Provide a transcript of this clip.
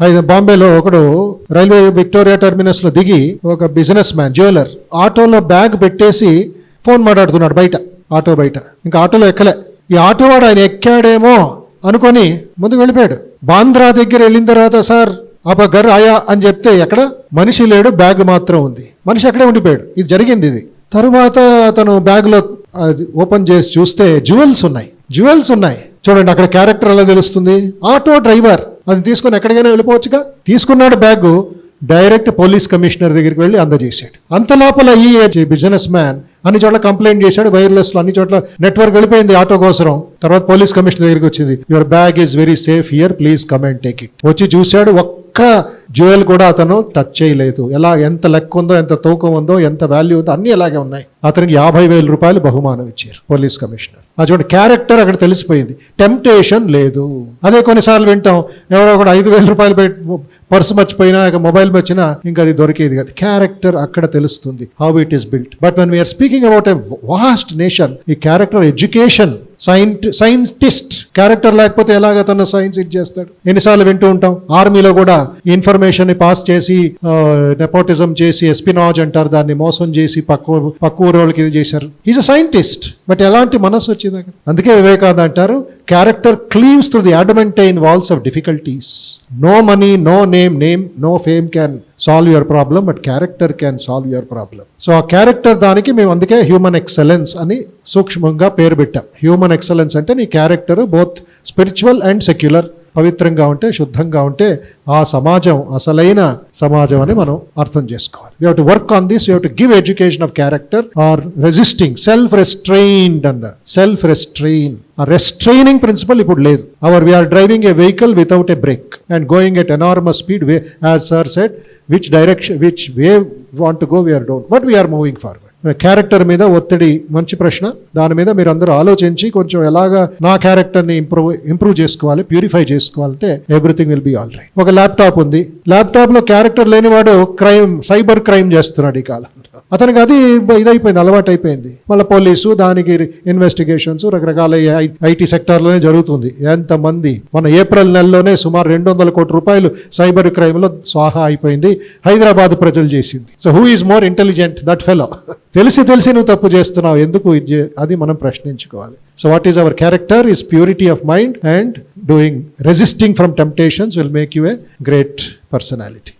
అయితే బాంబేలో ఒకడు రైల్వే విక్టోరియా టెర్మినస్లో దిగి ఒక బిజినెస్ మ్యాన్ జ్యువెలర్ ఆటోలో బ్యాగ్ పెట్టేసి ఫోన్ మాట్లాడుతున్నాడు బయట ఆటో బయట. ఇంకా ఆటోలో ఎక్కలే. ఈ ఆటో వాడు ఆయన ఎక్కాడేమో అనుకొని ముందుకు వెళ్ళిపోయాడు. బాంద్రా దగ్గర వెళ్ళిన తర్వాత సార్ అబ్బ గర్ ఆయా అని చెప్తే ఎక్కడ? మనిషి లేడు బ్యాగ్ మాత్రం ఉంది. మనిషి అక్కడే ఉండిపోయాడు. ఇది జరిగింది ఇది. తరువాత అతను బ్యాగ్లో ఓపెన్ చేసి చూస్తే జ్యువెల్స్ ఉన్నాయి. జ్యువెల్స్ ఉన్నాయి. చూడండి అక్కడ క్యారెక్టర్ ఎలా తెలుస్తుంది? Auto driver. అది తీసుకొని ఎక్కడికైనా వెళ్ళిపోవచ్చుగా? తీసుకున్నాడు బ్యాగ్ డైరెక్ట్ పోలీస్ కమిషనర్ దగ్గరికి వెళ్ళి అందజేశాడు. అంత లోపల ఈ బిజినెస్ మ్యాన్ అన్ని చోట్ల కంప్లైంట్ చేశాడు వైర్లెస్లో అన్ని చోట్ల నెట్వర్క్ వెళ్ళిపోయింది ఆటో కోసం. తర్వాత పోలీస్ కమిషనర్ దగ్గరికి వచ్చింది your bag is very safe here please come and take it. వచ్చి చూశాడు ఒక్క ఒక్క జ్యువెల్ కూడా అతను టచ్ చేయలేదు. ఎలా ఎంత లెక్క ఉందో ఎంత తూకం ఉందో ఎంత వాల్యూ ఉందో అన్ని అలాగే ఉన్నాయి. అతనికి యాభై వేల రూపాయలు బహుమానం ఇచ్చారు పోలీస్ కమిషనర్. ఆ చూడండి క్యారెక్టర్ అక్కడ తెలిసిపోయింది. టెంప్టేషన్ లేదు. అదే కొన్నిసార్లు వింటాం ఎవరో కూడా ఐదు వేల రూపాయలు పెట్టి పర్సు మర్చిపోయినా ఇక మొబైల్ మర్చినా ఇంకా అది దొరికేది కాదు. క్యారెక్టర్ అక్కడ తెలుస్తుంది how it is built but when we're speaking about a vast nation ఈ character education saint scientist character లేకపోతే ఎలాగ తన సైన్స్ ఇది చేస్తాడు? ఎన్నిసార్లు వింటూ ఉంటాం. ఆర్మీలో కూడా ఇన్ఫర్మేషన్ని పాస్ చేసి నెపోటిజం చేసి ఎస్పినాజ్ అంటారు. దాన్ని మోసం చేసి పక్క పక్క ఊరోళ్ళకి వాళ్ళకి ఇది చేశారు. ఈజ్ అ సైంటిస్ట్ బట్ ఎలాంటి మనసు వచ్చింది అక్కడ? అందుకే వివేకానంద అంటారు character cleaves through the adamantine walls of difficulties no money no name name no fame can solve your problem but character can solve your problem so ఆ క్యారెక్టర్ దానికి మేము అందుకే హ్యూమన్ ఎక్సలెన్స్ అని సూక్ష్మంగా పేరు పెట్టాం. హ్యూమన్ ఎక్సలెన్స్ అంటే నీ character both spiritual and secular పవిత్రంగా ఉంటే శుద్ధంగా ఉంటే ఆ సమాజం అసలైన సమాజం అని మనం అర్థం చేసుకోవాలి. You to work on this you to give education of character are resisting self restrained and self restrain ఆ రెస్ట్రైనింగ్ ప్రిన్సిపల్ ఇప్పుడు లేదు. Our we're driving a vehicle without a brake and going at enormous speed way as sir set which direction which way want to go we're don't but we're moving forward character మీద ఒత్తిడి మంచి ప్రశ్న. దాని మీద మీరు అందరూ ఆలోచించి కొంచెం ఎలాగా నా క్యారెక్టర్ని ఇంప్రూవ్ ఇంప్రూవ్ చేసుకోవాలి ప్యూరిఫై చేసుకోవాలంటే everything will be all right ఒక ల్యాప్టాప్ ఉంది. ల్యాప్టాప్లో క్యారెక్టర్ లేనివాడు క్రైమ్ సైబర్ క్రైమ్ చేస్తున్నాడు ఈ కాలంలో. అతనికి అది ఇదైపోయింది అలవాటు అయిపోయింది. మళ్ళీ పోలీసు దానికి ఇన్వెస్టిగేషన్స్ రకరకాల ఐటీ సెక్టార్లోనే జరుగుతుంది. ఎంతమంది? మన ఏప్రిల్ నెలలోనే సుమారు రెండు వందల కోట్ల రూపాయలు సైబర్ క్రైమ్లో స్వాహా అయిపోయింది హైదరాబాద్ ప్రజలు చేసింది. So who is more intelligent that fellow తెలిసి తెలిసి నువ్వు తప్పు చేస్తున్నావు ఎందుకు ఇది అది మనం ప్రశ్నించుకోవాలి. So what is our character is purity of mind and doing resisting from temptations will make you a great personality